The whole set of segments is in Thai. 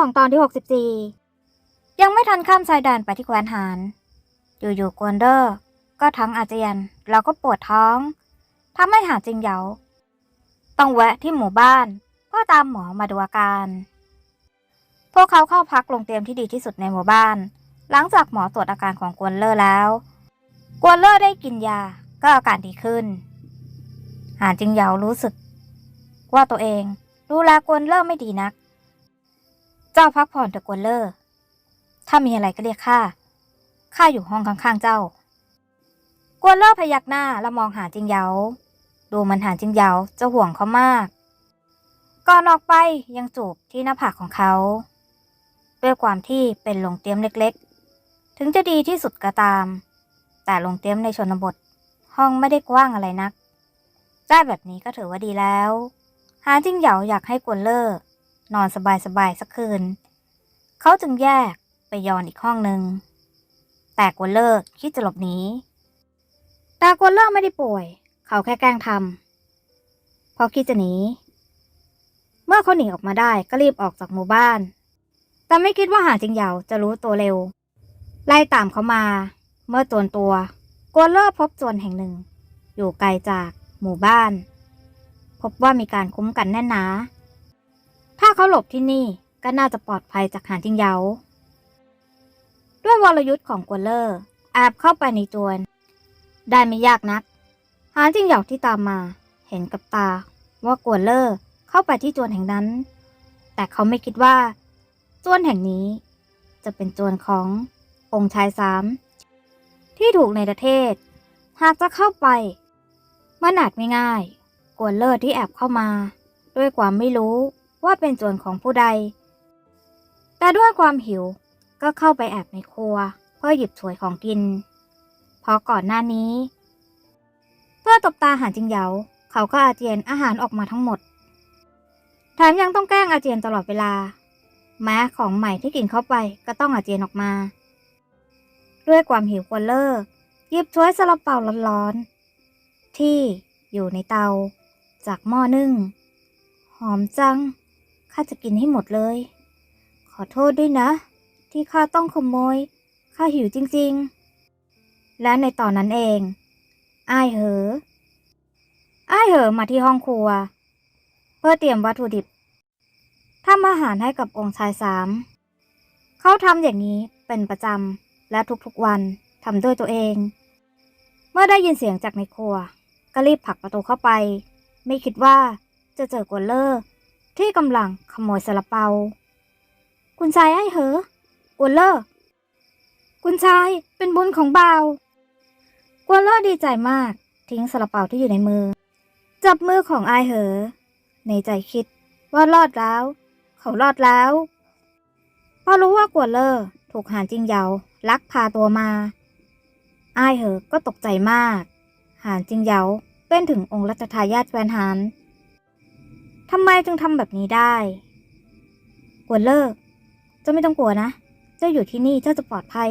ของตอนที่ 64 ยังไม่ทันข้ามชายแดนไปที่แคว้นหานอยู่ๆกวนเดอร์ ก็ทั้งอาเจียนแล้วก็ปวดท้องทำให้หาจิงเหยาต้องแวะที่หมู่บ้านเพื่อตามหมอมาดูอาการ พวกเขาเข้าพักโรงเตรียมที่ดีที่สุดในหมู่บ้าน หลังจากหมอตรวจอาการของกวนเลอร์แล้ว กวนเลอร์ได้กินยาก็อาการดีขึ้น หานจิงเหยารู้สึก ว่าตัวเองดูแลกวนเลอร์ไม่ดีนัก เจ้าพักผ่อนเถอะกวนเลอร์ถ้ามีอะไรก็เรียกข้า ข้าอยู่ห้องข้างๆเจ้า กวนเลอร์พยักหน้าแล้วมองหาจิงเหยา ดูมันหาจิงเหยาจะห่วงเขามาก ก่อนออกไปยังจูบที่หน้าผากของเขา ด้วยความที่เป็นโรงเตรียมเล็กๆ ถึงจะดีที่สุดก็ตาม แต่โรงเตรียมในชนบท ห้องไม่ได้กว้างอะไรนัก ได้แบบนี้ก็ถือว่าดีแล้ว หาจิงเหยาอยากให้กวนเลอร์ นอนสบายๆสักคืน เขาจึงแยกไปยอนอีกห้องหนึ่ง แต่กวนเลอร์คิดจะหลบหนีแต่กวนเลอร์ไม่ได้ป่วย เขาแค่แกล้งทำพราะคิดจะหนี เมื่อเขาหนีออกมาได้ก็รีบออกจากหมู่บ้าน แต่ไม่คิดว่าหาจิงเหยาจะรู้ตัวเร็ว ไล่ตามเขามา เมื่อตัวตัวกวนเลอร์พบจวนแห่งหนึ่ง อยู่ไกลจากหมู่บ้าน พบว่ามีการคุ้มกันแน่นหนา เขาหลบที่นี่ก็น่าจะปลอดภัยจากหานจิงเยา ด้วยวรยุทธ์ของกวนเลอร์แอบเข้าไปในจวน ได้ไม่ยากนัก หานจิงเยาที่ตามมา เห็นกับตาว่ากวนเลอร์เข้าไปที่จวนแห่งนั้น แต่เขาไม่คิดว่าจวนแห่งนี้ จะเป็นจวนขององค์ชายสามที่ถูกในประเทศ หากจะเข้าไปมันอาจไม่ง่าย กวนเลอร์ที่แอบเข้ามา ด้วยความไม่รู้ ว่าเป็นจวนของผู้ใด แต่ด้วยความหิวก็เข้าไปแอบในครัว เพื่อหยิบฉวยของกิน เพราะก่อนหน้านี้ เพื่อตบตาอาหารจิงเหยาเขาก็อาเจียนอาหารออกมาทั้งหมด แถมยังต้องแกล้งอาเจียนตลอดเวลา แม้ของใหม่ที่กินเข้าไปก็ต้องอาเจียนออกมา ด้วยความหิวกวนเลอร์หยิบถ้วยซาลาเปาร้อนๆที่อยู่ในเตา จากหม้อนึ่ง หอมจัง ข้าจะกินให้หมดเลย ขอโทษด้วยนะ ที่ข้าต้องขโมย ข้าหิวจริงๆ และในตอนนั้นเอง อ้ายเหอ อ้ายเหอมาที่ห้องครัว เพื่อเตรียมวัตถุดิบทำอาหารให้กับองค์ชายสาม เขาทำอย่างนี้เป็นประจำและทุกๆวันทำด้วยตัวเอง เมื่อได้ยินเสียงจากในครัว ก็รีบผลักประตูเข้าไป ไม่คิดว่าจะเจอกวนเลอร์ ที่กำลังขโมยซาลาเปา คุณชายไอ้เหอกวนเลอร์คุณชายเป็นบุญของบ่าวกวเลอร์ดีใจมาก ทิ้งซาลาเปาที่อยู่ในมือ จับมือของไอายเหอ ในใจคิดว่ารอดแล้ว เขารอดแล้วพอรู้ว่ากวนเลอร์ถูกหานจิงเหยาลักพาตัวมาไอายเหอก็ตกใจมาก หานจิงเหยาเป็นถึงองค์รัชทายาทแควนหาน ทำไมจึงทำแบบนี้ได้ กวนเลอร์เจ้าไม่ต้องกลัวนะ เจ้าอยู่ที่นี่เจ้าจะปลอดภัย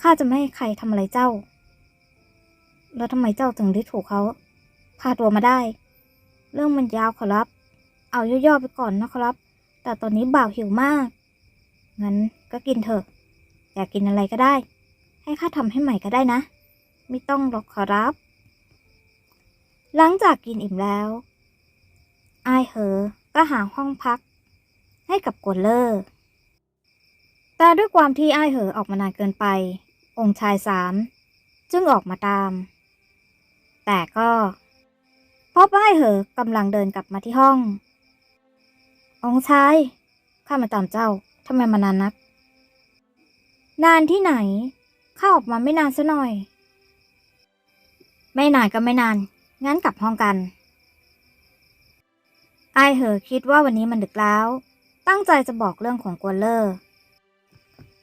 ข้าจะไม่ให้ใครทำอะไรเจ้า แล้วทำไมเจ้าถึงได้ถูกเขาพาตัวมาได้ เรื่องมันยาวขอรับ เอาย่อๆไปก่อนนะครับ แต่ตอนนี้บ่าวหิวมาก งั้นก็กินเถอะ อยากกินอะไรก็ได้ ให้ข้าทำให้ใหม่ก็ได้นะ ไม่ต้องหรอกขอรับ หลังจากกินอิ่มแล้ว อายเหอ ก็หาห้องพัก ให้กับกวนเลอร์แต่ด้วยความที่อ้ายเหอออกมานานเกินไป องค์ชายสามจึงออกมาตาม แต่ก็พบอ้ายเหอกำลังเดินกลับมาที่ห้อง องค์ชาย ข้ามาตามเจ้าทำไมมานานนัก นานที่ไหน ข้าออกมาไม่นานซะหน่อย ไม่นานก็ไม่นาน งั้นกลับห้องกัน ไอเหอคิดว่าวันนี้มันดึกแล้ว ตั้งใจจะบอกเรื่องของกวนเลอร์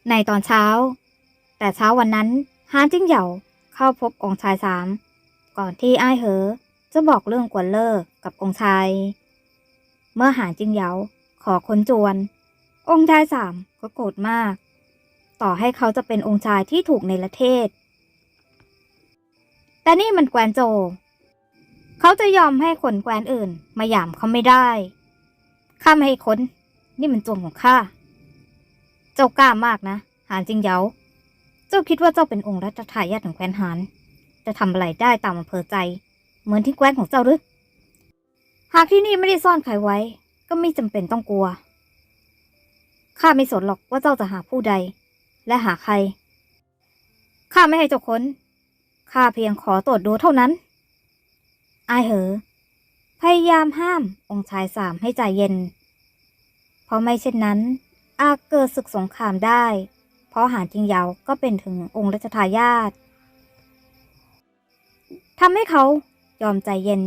ในตอนเช้า แต่เช้าวันนั้นฮานจิ้งเหยาเข้าพบองค์ชายสาม ก่อนที่ไอเหอจะบอกเรื่องกวนเลอร์กับองค์ชาย เมื่อหานจิ้งเหยาขอค้นจวน องค์ชายสามก็โกรธมาก ต่อให้เขาจะเป็นองค์ชายที่ถูกในประเทศ แต่นี่มันแกวนโจ เขาจะยอมให้คนแกวนอื่น มาหยามเขาไม่ได้ ข้าไม่ให้ค้น นี่มันโจรของข้า เจ้ากล้ามากนะ หานจริงเยาเจ้าคิดว่าเจ้าเป็นองค์รัชทายาทของแคว้นหาน จะทำอะไรได้ตามอำเภอใจ เหมือนที่แคว้นของเจ้าหรือ หากที่นี่ไม่ได้ซ่อนใครไว้ ก็ไม่จำเป็นต้องกลัว ข้าไม่สนหรอกว่าเจ้าจะหาผู้ใด และหาใคร ข้าไม่ให้เจ้าค้น ข้าเพียงขอตรวจดูเท่านั้น อายเหอ พยายามห้ามองค์ชายสามให้ใจเย็น เพราะไม่เช่นนั้น อาจเกิดศึกสงครามได้ เพราะหานจิงเยาก็เป็นถึงองค์รัชทายาททำให้เขายอมใจเย็น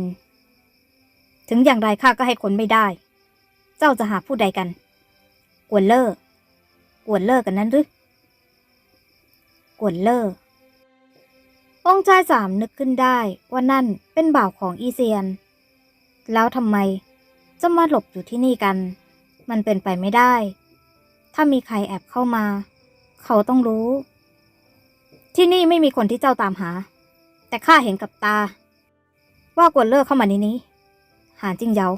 ถึงอย่างไรข้าก็ให้คนไม่ได้ เจ้าจะหาผู้ใดกัน กวนเลอร์กวนเลอร์กันนั้นหรือกวนเลอร์ องค์ชายสามนึกขึ้นได้ว่านั่นเป็นบ่าวของอีเซียน แล้วทำไมจะมาหลบอยู่ที่นี่กัน มันเป็นไปไม่ได้ ถ้ามีใครแอบเข้ามา เขาต้องรู้ ที่นี่ไม่มีคนที่เจ้าตามหา แต่ข้าเห็นกับตา ว่ากวนเลิกเข้ามาในนี้ หานจริงเยา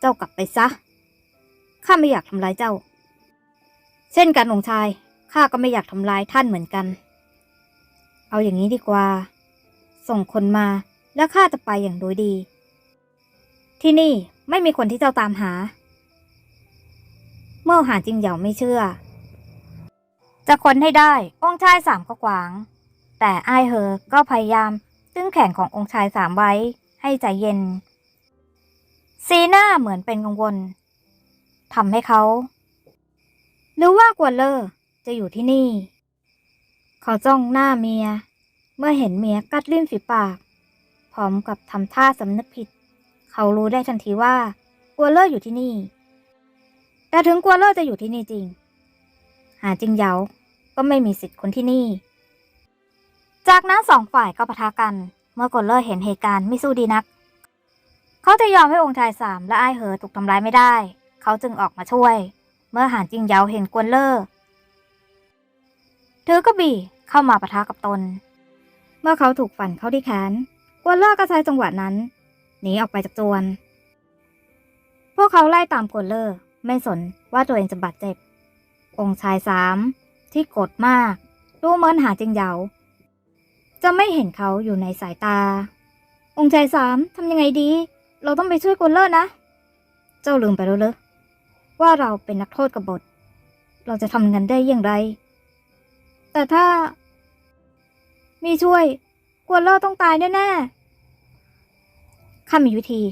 เจ้ากลับไปซะ ข้าไม่อยากทำร้ายเจ้า เช่นกันองชาย ข้าก็ไม่อยากทำร้ายท่านเหมือนกัน เอาอย่างนี้ดีกว่า ส่งคนมาแล้วข้าจะไปอย่างโดยดี ที่นี่ไม่มีคนที่เจ้าตามหา เมื่อหาจริงเหยาไม่เชื่อ จะค้นให้ได้องค์ชายสามก็ขวาง แต่อ้ายเหอก็พยายามตึงแขนขององค์ชายสามไว้ให้ใจเย็นสีหน้าเหมือนเป็นกังวลทำให้เขาหรือว่ากวนเลอร์จะอยู่ที่นี่ เขาจ้องหน้าเมีย เมื่อเห็นเมียกัดลิ้นฝีปาก พร้อมกับทำท่าสำนึกผิด เขารู้ได้ทันทีว่ากัวเลอร์อยู่ที่นี่ แต่ถึงกัวเลอร์จะอยู่ที่นี่จริง หาจริงเยาก็ไม่มีสิทธิ์คนที่นี่ จากนั้นสองฝ่ายก็ปะทะกัน เมื่อกัวเลอร์เห็นเหตุการณ์ไม่สู้ดีนัก เขาจะยอมให้องค์ชายสามและไอ้เหอถูกทำร้ายไม่ได้ เขาจึงออกมาช่วย เมื่อหานจิงเยาเห็นกัวเลอร์ ถือกระบี่เข้ามาปะทะกับตน เมื่อเขาถูกฟันเข้าที่แขนกวนเลอร์ก็ใช้จังหวะนั้นหนีออกไปจากจวน พวกเขาไล่ตามกวนเลอร์ไม่สนว่าตัวเองจะบาดเจ็บ องค์ชายสามที่โกรธมากดูเหมือนหาจิงเหยาจะไม่เห็นเขาอยู่ในสายตา องค์ชายสามทำยังไงดี เราต้องไปช่วยกวนเลอร์นะ เจ้าลืมไปแล้วเหรอว่าเราเป็นนักโทษกบฏ เราจะทำกันได้อย่างไร แต่ถ้า มีช่วย กวนเลอร์ต้องตายแน่ๆข้ามีวิธี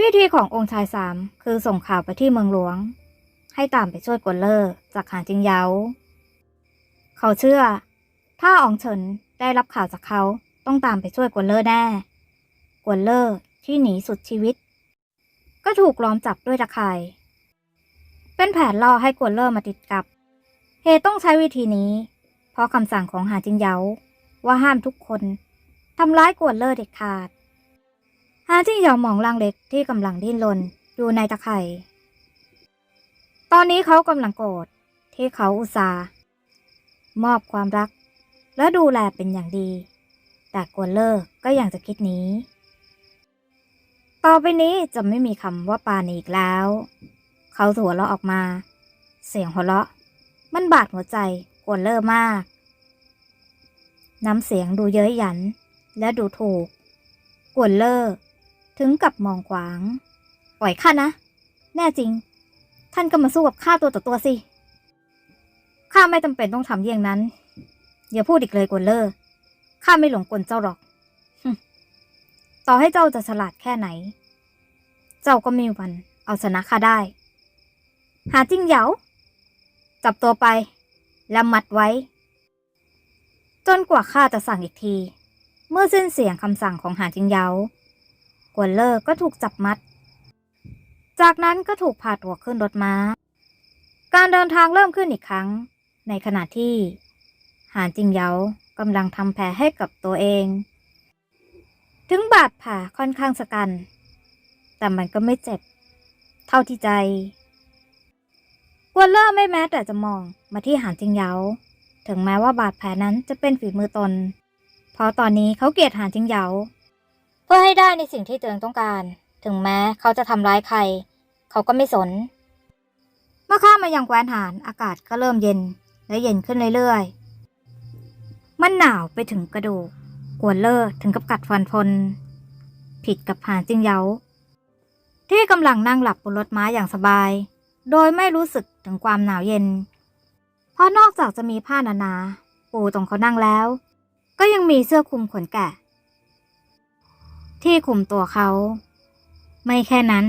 วิธีขององค์ชายสามคือส่งข่าวไปที่เมืองหลวง ให้ตามไปช่วยกวนเลอร์จากหางจิงเยา เขาเชื่อ ถ้าอองเฉินได้รับข่าวจากเขาต้องตามไปช่วยกวนเลอร์แน่ กวนเลอร์ที่หนีสุดชีวิต ก็ถูกล้อมจับด้วยตะข่าย เป็นแผนล่อให้กวนเลอร์มาติดกับ เหตุต้องใช้วิธีนี้ เพราะคำสั่งของหาจิงเยาว่าห้ามทุกคนทำร้ายกวนเลอร์เด็ดขาด หาจิงเยามองร่างเล็กที่กำลังดิ้นรนอยู่ในตะไคร่ตอนนี้เขากำลังโกรธที่เขาอุตส่าห์มอบความรัก และดูแลเป็นอย่างดี แต่กวนเลอร์ก็ยังจะคิดหนี้ต่อไปนี้จะไม่มีคำว่าปาณีอีกแล้ว เขาหัวเราะออกมา เสียงหัวเราะ มันบาดหัวใจกวนเลอร์มาก น้ำเสียงดูเย้ยหยัน และดูถูก กวนเลอร์ถึงกับมองขวาง ปล่อยข้านะ แน่จริง ท่านก็มาสู้กับข้าตัวต่อตัวสิ ข้าไม่จำเป็นต้องทำอย่างนั้น อย่าพูดอีกเลยกวนเลอร์ข้าไม่หลงกลเจ้าหรอก ต่อให้เจ้าจะฉลาดแค่ไหน เจ้าก็ไม่มีวันเอาชนะข้าได้ หาจริงเหยา จับตัวไป แล้วมัดไว้ จนกว่าข้าจะสั่งอีกที เมื่อสิ้นเสียงคำสั่งของหาจิงเยากวนเลอร์ก็ถูกจับมัด จากนั้นก็ถูกพาตัวขึ้นรถม้า การเดินทางเริ่มขึ้นอีกครั้ง ในขณะที่ หานจิงเยากำลังทำแผลให้กับตัวเอง ถึงบาดผ่าค่อนข้างสกัน แต่มันก็ไม่เจ็บ เท่าที่ใจ กวนเลอร์ไม่แม้แต่จะมองมาที่หานจิงเยา ถึงแม้ว่าบาดแผลนั้นจะเป็นฝีมือตน เพราะตอนนี้เขาเกลียดหานจิงเยา เพื่อให้ได้ในสิ่งที่ตัวเองต้องการ ถึงแม้เขาจะทำร้ายใคร เขาก็ไม่สน เมื่อข้ามมายังแคว้นหานอากาศก็เริ่มเย็น และเย็นขึ้นเรื่อยๆ มันหนาวไปถึงกระดูกกวนเลอร์ถึงกับกัดฟันพลผิดกับหานจิงเยาที่กำลังนั่งหลับบนรถม้าอย่างสบาย โดยไม่รู้สึกถึงความหนาวเย็น เพราะนอกจากจะมีผ้าหนาๆปูตรงเขานั่งแล้ว ก็ยังมีเสื้อคลุมขนแกะ ที่คลุมตัวเขา ไม่แค่นั้น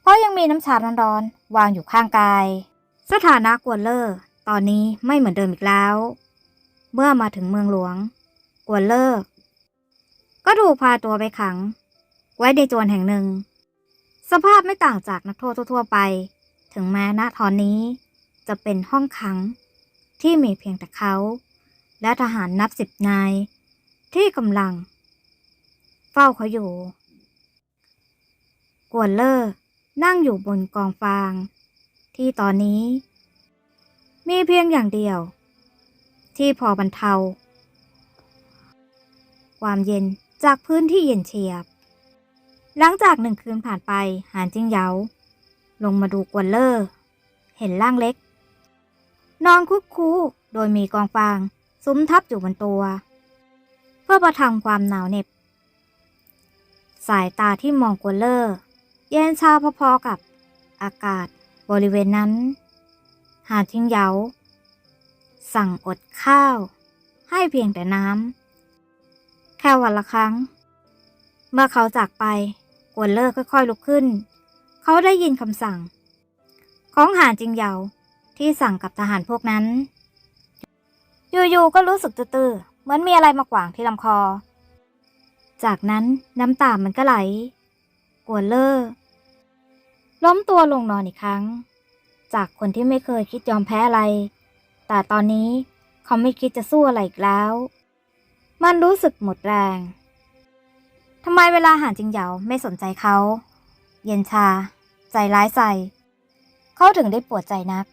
เพราะยังมีน้ำชาร้อนๆวางอยู่ข้างกาย สถานะกวนเลอร์ตอนนี้ไม่เหมือนเดิมอีกแล้ว เมื่อมาถึงเมืองหลวง กวนเลอร์ก็ถูกพาตัวไปขัง ไว้ในจวนแห่งหนึ่ง สภาพไม่ต่างจากนักโทษทั่วไป ถึงแม้ณตอนนี้จะเป็นห้องขังที่มีเพียงแต่เขา และทหารนับสิบนาย ที่กำลัง เฝ้าเขาอยู่ กวนเลอร์นั่งอยู่บนกองฟาง ที่ตอนนี้ มีเพียงอย่างเดียว ที่พอบรรเทา ความเย็นจากพื้นที่เย็นเฉียบ หลังจากหนึ่งคืนผ่านไปหานจิ้งเหยา ลงมาดูกวนเลอร์ เห็นร่างเล็ก นอนคุกคูโดยมีกองฟางซุ้มทับอยู่บนตัว เพื่อประทังความหนาวเหน็บ สายตาที่มองกวนเลอร์ เย็นชาพอๆกับอากาศบริเวณนั้น หาดทิ้งเยา สั่งอดข้าว ให้เพียงแต่น้ำ แค่วันละครั้ง เมื่อเขาจากไปกวนเลอร์ค่อยๆลุกขึ้น เขาได้ยินคำสั่ง ของหานจิงเยาที่สั่งกับทหารพวกนั้น อยู่ๆก็รู้สึกตื้อเหมือนมีอะไรมาขวางที่ลำคอ จากนั้นน้ำตามันก็ไหลกวนเลอร์ล้มตัวลงนอนอีกครั้ง จากคนที่ไม่เคยคิดยอมแพ้อะไร แต่ตอนนี้เขาไม่คิดจะสู้อะไรอีกแล้ว มันรู้สึกหมดแรงทำไมเวลาหานจิงเหยาไม่สนใจเขา เย็นชา ใจร้ายใส่ เขาถึงได้ปวดใจนัก